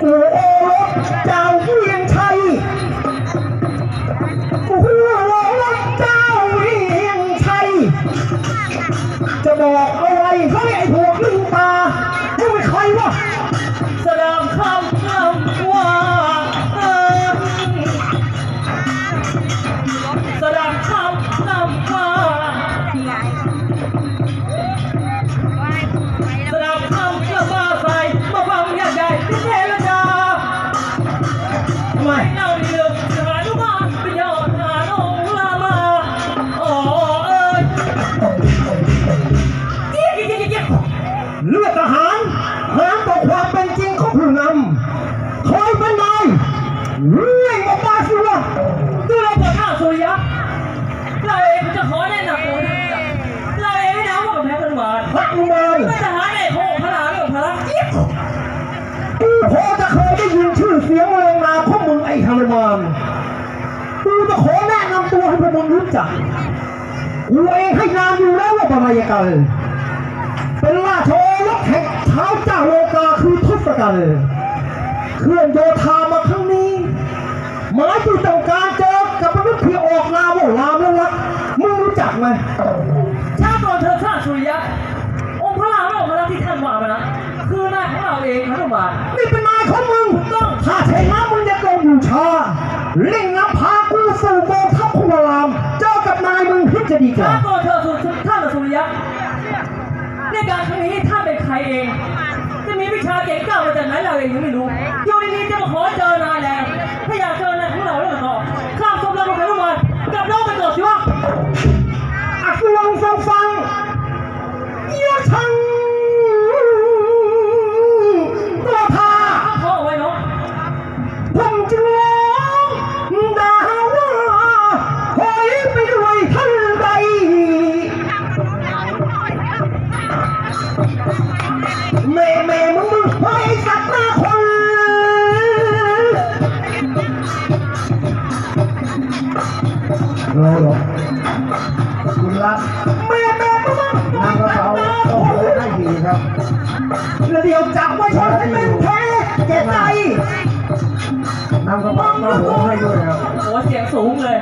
กู สียงเรียงนามของมึงไอ้ฮานุมานกูจะขอแนะนำตัวให้พวกมึงรู้จักกูเองให้นามอยู่แล้วว่าบารายกันเป็นราชโอรสแห่งเท้าเจ้าโลกาคือทศกัณฐ์เคลื่อนโยธามาครั้งนี้หมายที่ต้องการเจอกับมนุษย์ที่ออกนามว่าลามและรักมึงรู้จักไหมชาติก่อนเธอข้าสุริยะ องค์พระราเรื่องพระที่ท่านว่ามานะคือนายของเราเองพระนุมานนี่เป็นนายของมึงต้อง ถ้าเช่นนั้นมึงจะโดนบูชาเล่งนำพากูสู่กองทัพของพระราม เจอกับนายมึงคิดจะดีกชาว่าติก่อนเธอสุท่านสุริยะในการครั้งนี้ท่านเป็นใครเอง จะมีวิชาเก่งกล้ามาจากไหนเราเองยังไม่รู้อยู่ดีๆจะมาขอเจอนายแล้ว ถ้าอยากเจอนายของเราเรื่องต่อข้ามสมเราของพระนุมานกลับโลกไปก่อนสิวะอักลองฟังฟังเยอะชัง โอ้โหให้ด้วยครับโอ้เสียงสูงเลย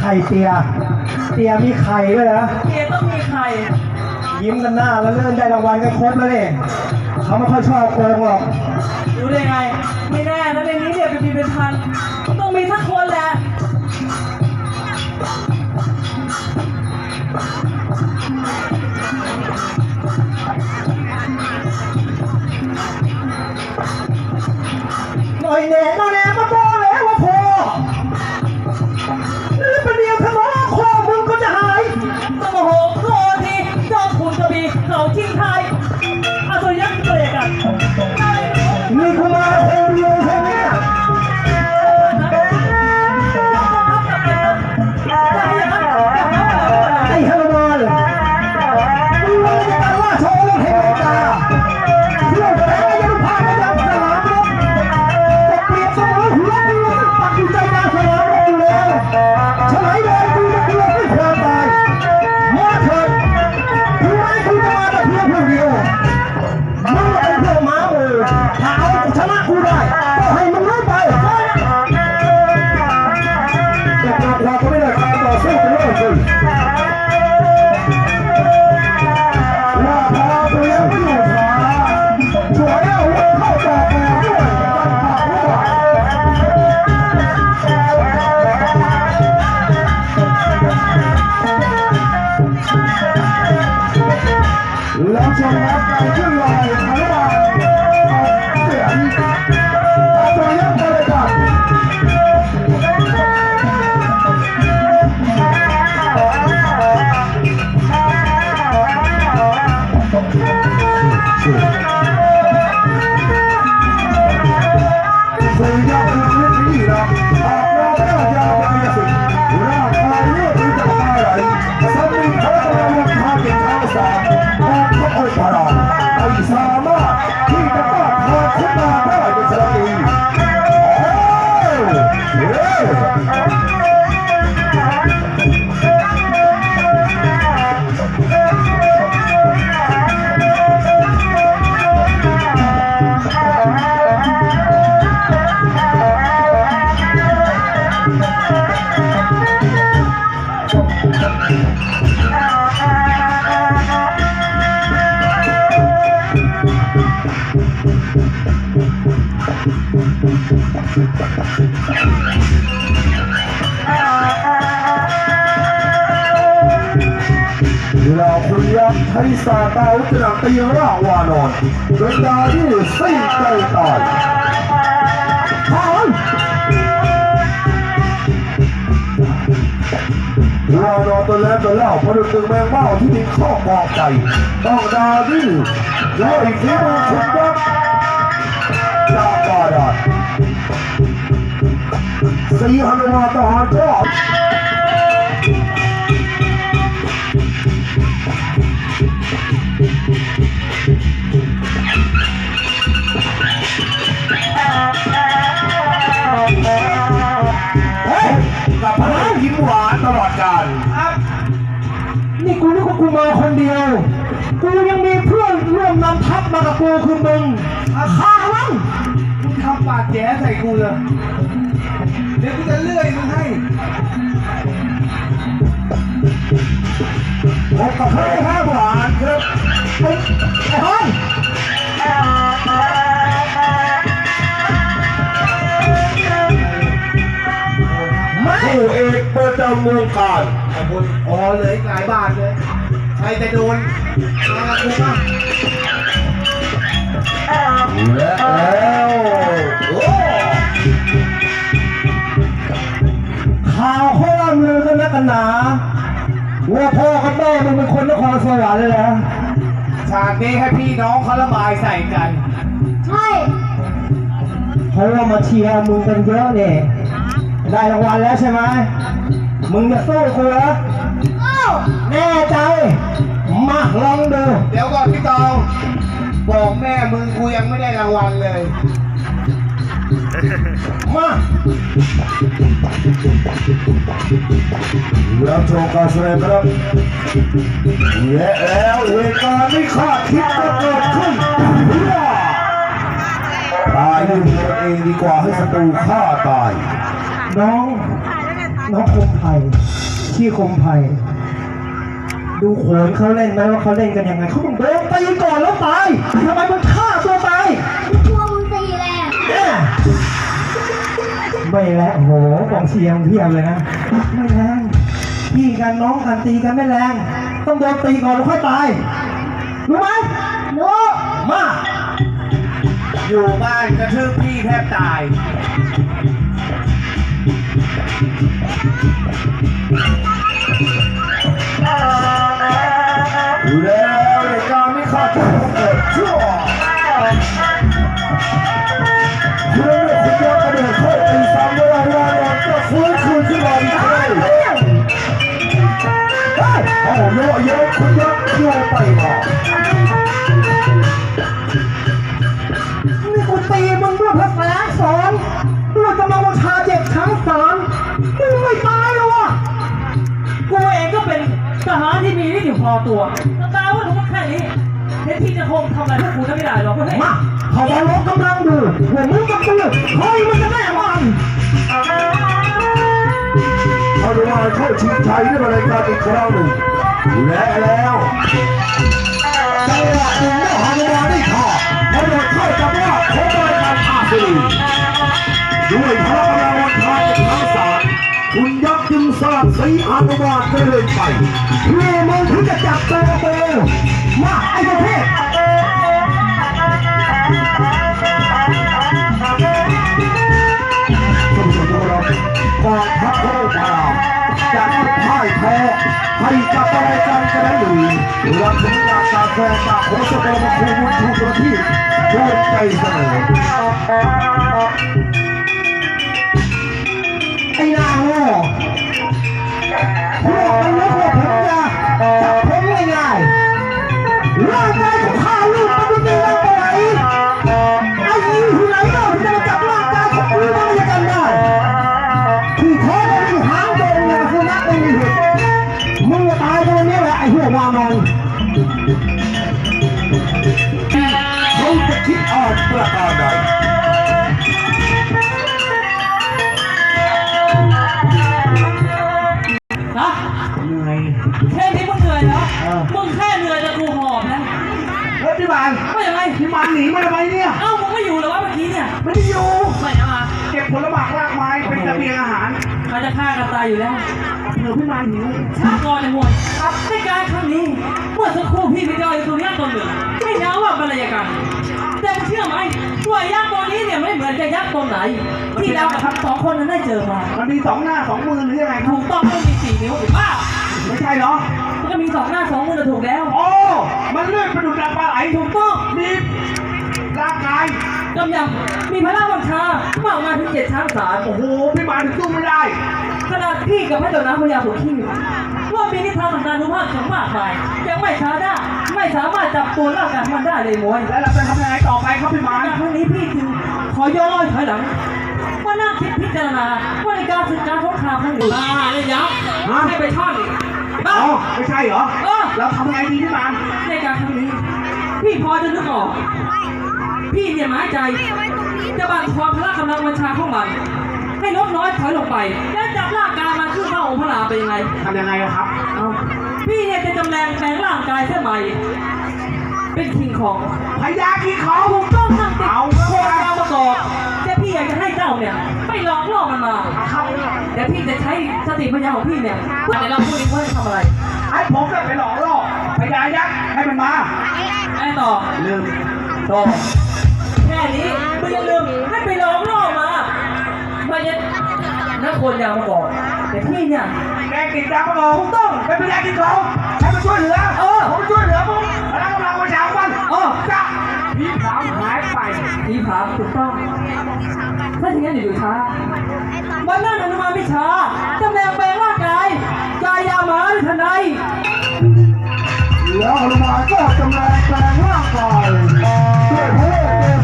ไข่เตีย เตียมีไข่ด้วยนะเตียต้องมีไข่ยิ้มกันหน้าแล้วเริ่มได้รางวัลกันครบแล้วเนี่ยเขาไม่ค่อยชอบโกงหรอก รู้ได้ไง ไม่แน่นะในนี้เนี่ยเป็นปีเป็นพันต้อง ยักษ์ไทยสาตาอุตระตีร่าวานอนเป็นดาที่สิ้นใจตายถอนวานอนตัวแล้วตัวเล่าพอดุตึงแมงเม่าที่มีข้อบอกใจต้องดาที่ด้วยฝีมือชุดยักษ์จากบาดาลสีหนุมานทหารก็เเดียว กูยังมีเพื่อนร่วมนำทัพมากับกูคือมึงข้าวังมึงทำปากแจ๋ใส่กูเลยเดี๋ยวกูจะเลื่อยมึงให้พบกับเพื่อนห้าหวานครับไอ้ไอ้ห้องผู้เอกประจำวงการขอบคุณอ๋อเหลยหลายบาทเลย ใครจะโดนมากูบ้างและแล้วโอ้ข่าวเขาล่ำลือกันนักกันหนาว่าพ่อกับแม่มึงเป็นคนนครสวรรค์เลยนะฉากนี้ให้พี่น้องเขาระบายใส่กัน ใช่เพราะว่ามาเชียร์มึงกันเยอะเนี่ยได้รางวัลแล้วใช่ไหมมึงจะสู้กูเหรอเอ้า แน่ใจ มาลองดู เดี๋ยวก่อนพี่ตองบอกแม่มึงกูยังไม่ได้รางวัลเลย มารับชมการแสดงครับและแล้วเหตุการณ์ไม่คาดคิดก็เกิดขึ้นตายด้วยตัวเองดีกว่าให้ศัตรูฆ่าตาย น้อง น้องคมไผ่ที่คมไผ่ ดูโขนเขาเล่นไหมว่าเขาเล่นกันยังไงเขาต้องโดนตีก่อนแล้วตายทำไมมึงฆ่าตัวตายกลัวมึงตีแรงเนี่ยไม่แล้วโอ้โหกองเชียร์เพียบเลยนะไม่แรงพี่กันน้องกันตีกันไม่แรง ต้องโดนตีก่อนแล้วค่อยตายรู้ไหมรู้มาอยู่บ้านกระทืบพี่แทบตายู่แล้วเหตุการไม่คาดคิดก็เกิดขึ้นเพื่อนคุณยอดกระโดดเข้าตีซ้ำเวลาวานอนก็ฟื้นคืนขึ้นมาอีกครั้งโอ้โหเยอะเยอะคุณยักษ์โยไปมานี่กูตีมึงด้วยภาษาสอนด้วยกำลังวังชาเจ็บช้างสารมึงไม่ตายหรอวะกูเองก็เป็นทหารที่มีฤทธิ์อยู่พอตัว ไรพวกกูได้ไม่ได้หรอกเพื่อนมาเขามาลบกำลังดูว่ามึงกับกูใครมันจะแน่มันฮานุมานเข้าชิงชัยด้วยรายการอีกครั้งหนึ่งและแล้วจังหวะหนึ่งเมื่อฮานุมานได้ข่าพอโดดเข้าจังหวะของรายการอาซีด้วยพลังกำลังวันทายทั้งสามคุณยักษ์จึงสาดสีฮานุมานได้เลยไปเพื่อมึงถึงจะจับตัวกูมาไอ้ประเภทท่ แฟนจากหน้วจเมอไอางโง่พวกมันลุกเลยผมจะจับผมง่ายๆร่างกายของข้าลูกมันไม่ด้รับอะไรไอ้ยีหูไเล่าจะจับร่างายของมันยังกันได้ที่แท้ไม่มีหางโดนเงาสุนัขไม่มีเมึงจะตายตรงนี้แหละไอ้หัวมานอน เขาจะคิดอ่าประการใะเหนื่อยแค่นี้มึงเหนื่อยเหรอ มึงแค่เหนื่อยแต่กูหอนะเฮ้ยพี่บานไม่ยัไงพี่บานหนีมาทำไมเนี่ย เอ้ามึงไม่อยู่หรอวะเมื่อกี้เนี่ย ไม่ได้อยู่เก็บผลไม้รากไม้เป็นระเสบียงอาหารเขาจะฆ่ากันตายอยู่แล้ว อพี่บานหิวช้าก่อนไอ้มวยในการครั้งนี้เมื่อสักครู่พี่ไปเจอไอ้ตัวยักษ์ตัวหนึ่งไม่น้าว่าบรรยากาศแต่เชื่อไหมว่ายักษ์ตัวนี้เนี่ยไม่เหมือนกับยักษ์ตัวไหน ที่เรากับทั้งสองคนนั้นได้เจอมามันมีสองหน้าสองมือหรือยังไงถูกต้องต้องมีสี่นิ้วถูกป่ะไม่ใช่เหรอมันก็มีสองหน้าสองมือน่ถูกแล้วโอ้มันเลื่อนประดุจดังปลาไหลถูกต้องมีร่างกายกำยำมีพระราชบัญชาเมากมาถึงเจ็ดช้างสารโอ้โหพี่บานถึงสู้ไม่ได้ ขนาดพี่กับพระเจ้าน้ำพญาสุขีว่ามีนิทานตำนานรู้มากถึงมากมายยังไม่ช้าได้ไม่สามารถจับตัวร่างกายมันได้เลยมวยแล้วเราจะทำยังไงต่อไปครับพี่บานครั้งนี้พี่จึงขอย้อนถอยหลังมานั่งคิดพิจารณาว่าในการศึกการสงครามครั้งนี้มาเลยยักษ์ให้ไปท่อนอีกบ้าอ๋อไม่ใช่เหรอเออเราทำยังไงดีพี่บานในการครั้งนี้ พี่พอจะนึกออกพี่เนี่ยหมายใจจะบั่นทอนพละกำลังบัญชาของมัน ให้ลดน้อยถอยลงไป แล้วจับร่างกายมันขึ้นเข้าองค์พระราเป็นยังไง ทำยังไงอะครับ เอาพี่เนี่ยจะจำแรงแปลงร่างกายเส้นใหม่เป็นคิงของพญาขี้เขาถูกต้องนั่งติดเอาโครงการประกอบแต่พี่อยากจะให้เจ้าเนี่ย ไปหลอกล่อมันมาครับเดี๋ยวพี่จะใช้สติปัญญาของพี่เนี่ยเดี๋ยวเราพูดดีว่าจะทำอะไรให้ผมเนี่ยไปหลอกล่อพญายักษ์ให้มันมาไอ้ต่อลืมต่อแค่นี้มึงอย่าลืมให้ไปหลอกล่อมา ไม่งั้นนักคนยาวมาก่อนแต่พี่เนี่ยแกกินยาประกอบถูกต้องเป็นพญาขี้เขาให้มันช่วยเหลือเออผมช่วยเหลือผมพลังกำลังประชาชนเออจ้ะพี่ถามหายไปพี่ผาถูกต้องถ้าอย่างนั้นอยู่ช้าวันนั้นอนุมาไม่ช้าจำแรงแปลงร่างกายกายยามาหรือทนายแล้วฮนุมาก็จำแรงแปลงร่างกายด้วยพระเวท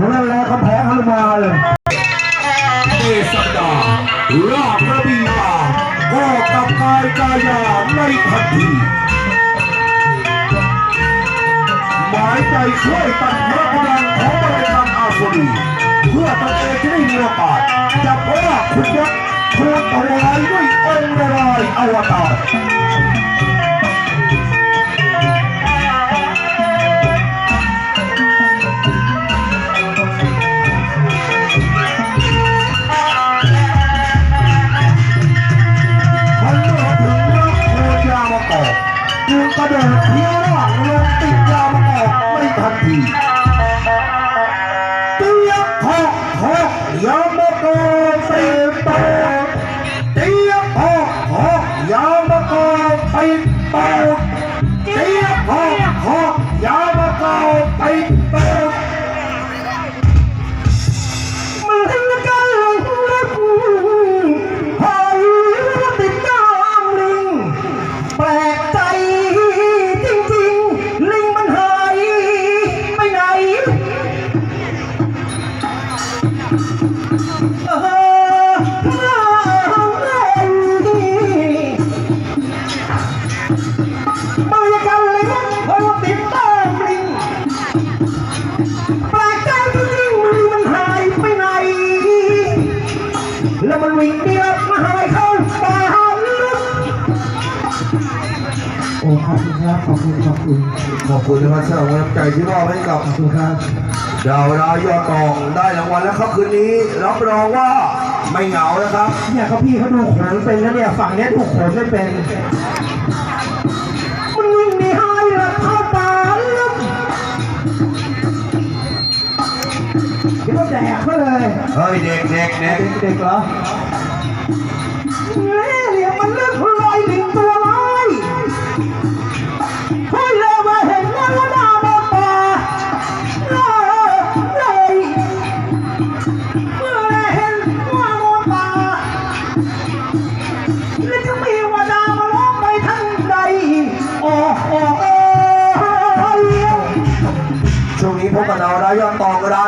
นั่นแหละคำแผงฮนุมานเอสดาราบระบีตาก็กับกายกายาในทันทีหมายใจช่วยตัดพระกำลังของบริกรรมอาสรีเพื่อตนเองจะได้มีโอกาสจับว่าคุณยักษ์ ทูลถวายด้วยองค์นารายณ์อวตาร อก แล้วมันวิ่งเดียวมาหายเข้าป่าลึกโอ้ขอบคุณครับขอบคุณขอบคุณขอบคุณนะครับสำหรับกำลังใจที่มอบให้กับขอบคุณครับดาวรายอดทองได้รางวัลแล้วครับคืนนี้รับรองว่าไม่เหงานะครับ เนี่ยเขาพี่เขาดูโขนเป็นแล้วเนี่ยฝั่งเนี้ยดูโขนไม่เป็นมัน เลยเฮ้ยเด็กเด็กเด็กเด็กเหรอแม่เนี่ยมันเลือกลอยลิงตัวร้ายเฮ้ยเลยมาเห็นแล้ว่าดาวมาป่าเลยเมื่อเห็นว่าโมป่าแล้วจะมีว่าดาวมาล้อมไปทันใดโอ้โอ้โอ้ยช่วงนี้พบกับดาวรายอดทองราช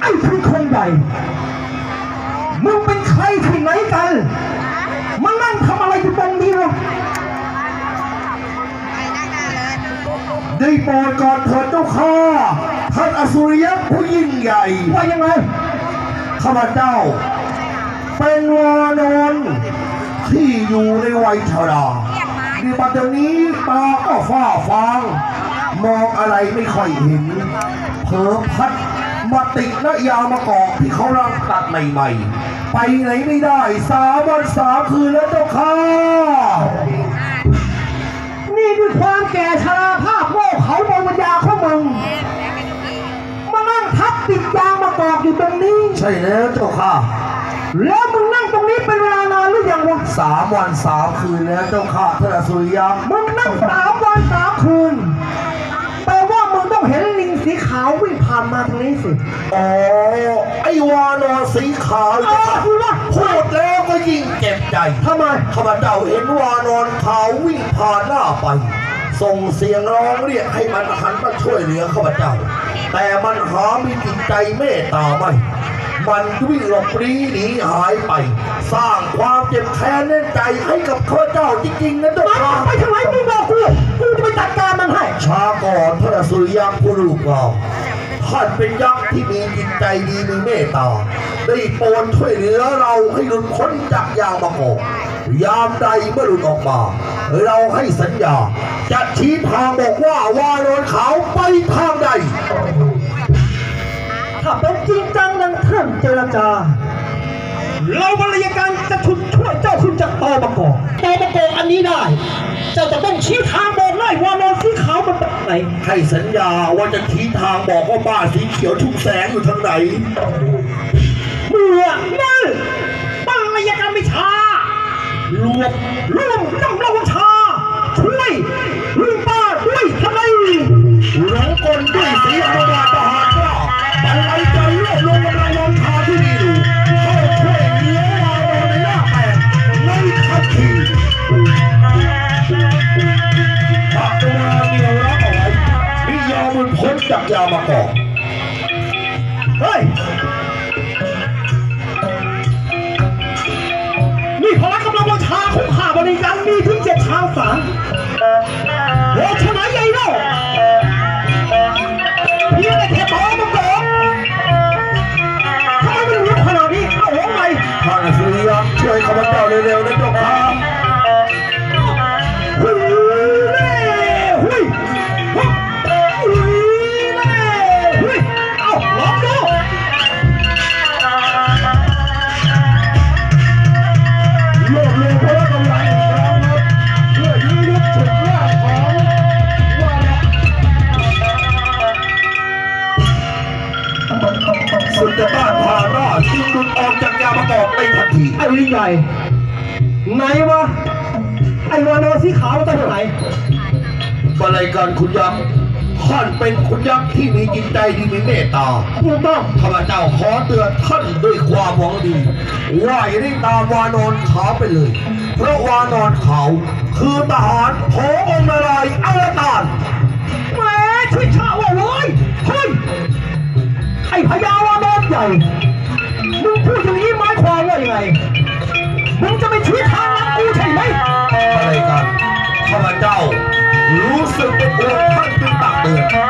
ไอ้คือคนใหญ่ มึงเป็นใครที่ไหนกัน มานั่งทำอะไรอยู่ตรงนี้วะได้โปรดก่อนเถิดเจ้าข้าท่านอสุริยะผู้ยิ่งใหญ่ ว่ายังไง ข้าพเจ้า เป็นวานอนที่อยู่ในวัยชราในปัจจุบันนี้ตาก็ฝ้าฟาง มองอะไรไม่ค่อยเห็นเผลอพัดมาติดนะยามากอกที่เขารังตัดใหม่ๆ ไปไหนไม่ได้สามวันสามคืนแล้วเจ้าค่ะ นี่คือความแก่ชราภาพโง่เขาบงปัญญาของมึง มานั่งทับติดยางมากอกอยู่ตรงนี้ ใช่แล้วเจ้าค่ะ แล้วมึงนั่งตรงนี้เป็นเวลานานหรือยังวะสามวันสามคืนแล้วเจ้าค่ะท่านอสุริยะมึงนั่งสามวันสามคืน สีขาววิ่งผ่านมาทางนี้สิ อ๋อ ไอ้วานอนสีขาวเออคือว่า พูดแล้วก็ยิ่งเจ็บใจทำไมข้าพเจ้าเห็นวานอนขาววิ่งผ่านหน้าไป ส่งเสียงร้องเรียกให้มันหันมาช่วยเหลือข้าพเจ้า แต่มันหามีจิตใจเมตตาไม่ มันวิ่งหลบหนีหนีหายไป สร้างความเจ็บแค้นแน่นใจให้กับข้าเจ้าจริงๆนะเจ้าค่ะไปทางไหนมึงบอกกูกูจะไปจัดการมันให้ช้าก่อนพระสุริยักษ์ผู้ลูกเราท่านเป็นยักษ์ที่มีจิตใจดีมีเมตตาได้โปรดช่วยเหลือเราให้หลุดพ้นจากยามะกอกยามใดเมื่อหลุดออกมา เราให้สัญญา จะชี้ทางบอกว่าวานอนขาไปทางใด ถ้าเป็นจริงจังนั้นเครื่องเจรจา เราบริยาการจะชุดช่วยเจ้าขึ้นจากตอประกอบตอประกอบอันนี้ได้ เจ้าจะต้องชี้ทางบอกได้ว่านอนสีขาวมันเป็นไหนให้สัญญาว่าจะชี้ทางบอกว่าบ้านสีเขียวทุ่งแสงอยู่ทางไหน เมื่อนั่นบริยาการไม่ช้ารวบรวมต้องระวังชา ช่วยลุงป้าด้วยทำไมหลงกลด้วยสีอนุบาล รวมกำลังวังชาที่มีอยู่เข้าช่วยเหลือวานอนในหน้าแปดในทัพทีพระตุลาเมียวรักเอาไว้มิยามุนพ้นจากยามากอกเฮ้ย สุดจะต้านทานรอดจึงหลุดออกจากยามากอกในทันทีไอ้ลิงใหญ่ไหนวะไอ้วานอสีขาวมาจากไหนบรรยายการคุณยักษ์ท่านเป็นคุณยักษ์ที่มีจิตใจดีมีเมตตาถูกต้องข้าพเจ้าขอเตือนท่านด้วยความหวังดีว่าอย่าได้ตามวานอนขาวไปเลย เพราะวานอนขาวคือทหารขององค์นารายณ์อวตารแหมช่วยชาว่าเลยเฮ้ย ไอ้พญาวานอนใหญ่มึงพูดอย่างนี้หมายความว่ายังไงมึงจะไปชี้ทางนักกูใช่ไหมอะไรกันข้าพเจ้า รู้สึกเป็นห่วงท่านจึงตักเตือน